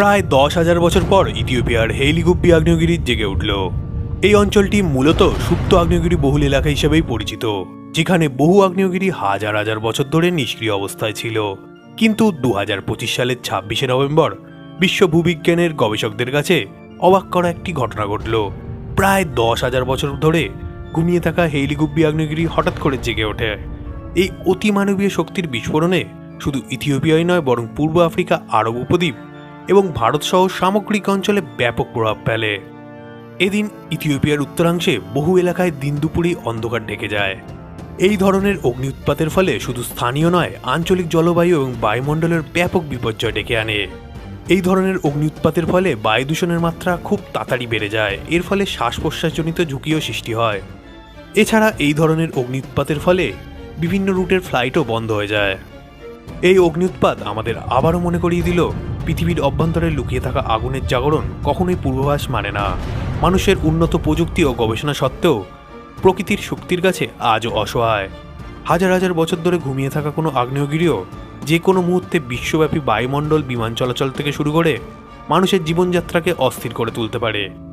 প্রায় দশ হাজার বছর পর ইথিওপিয়ার হেইলিগুপ্পি আগ্নেয়গিরি জেগে উঠল। এই অঞ্চলটি মূলত সুপ্ত আগ্নেয়গিরি বহুল এলাকা হিসেবেই পরিচিত, যেখানে বহু আগ্নেয়গিরি হাজার হাজার বছর ধরে নিষ্ক্রিয় অবস্থায় ছিল। কিন্তু দু হাজার পঁচিশ সালের ছাব্বিশে নভেম্বর বিশ্ব ভূবিজ্ঞানের গবেষকদের কাছে অবাক করা একটি ঘটনা ঘটল। প্রায় দশ হাজার বছর ধরে ঘুমিয়ে থাকা হেইলিগুব্বি আগ্নেয়গিরি হঠাৎ করে জেগে ওঠে। এই অতিমানবীয় শক্তির বিস্ফোরণে শুধু ইথিওপিয়াই নয়, বরং পূর্ব আফ্রিকা আরব উপদ্বীপ এবং ভারতসহ সামগ্রিক অঞ্চলে ব্যাপক প্রভাব ফেলে। এদিন ইথিওপিয়ার উত্তরাংশে বহু এলাকায় দিন দুপুরই অন্ধকার ঢেকে যায়। এই ধরনের অগ্নি উৎপাতের ফলে শুধু স্থানীয় নয়, আঞ্চলিক জলবায়ু এবং বায়ুমণ্ডলের ব্যাপক বিপর্যয় ডেকে আনে। এই ধরনের অগ্নি উৎপাতের ফলে বায়ু দূষণের মাত্রা খুব তাড়াতাড়ি বেড়ে যায়, এর ফলে শ্বাস প্রশ্বাসজনিত ঝুঁকিও সৃষ্টি হয়। এছাড়া এই ধরনের অগ্নি উৎপাতের ফলে বিভিন্ন রুটের ফ্লাইটও বন্ধ হয়ে যায়। এই অগ্নি উৎপাত আমাদের আবারও মনে করিয়ে দিল পৃথিবীর অভ্যন্তরে লুকিয়ে থাকা আগুনের জাগরণ কখনোই পূর্বাভাস মানে না। মানুষের উন্নত প্রযুক্তি ও গবেষণা সত্ত্বেও প্রকৃতির শক্তির কাছে আজও অসহায়। হাজার হাজার বছর ধরে ঘুমিয়ে থাকা কোনো আগ্নেয়গিরিও যে কোনো মুহূর্তে বিশ্বব্যাপী বায়ুমণ্ডল বিমান চলাচল থেকে শুরু করে মানুষের জীবনযাত্রাকে অস্থির করে তুলতে পারে।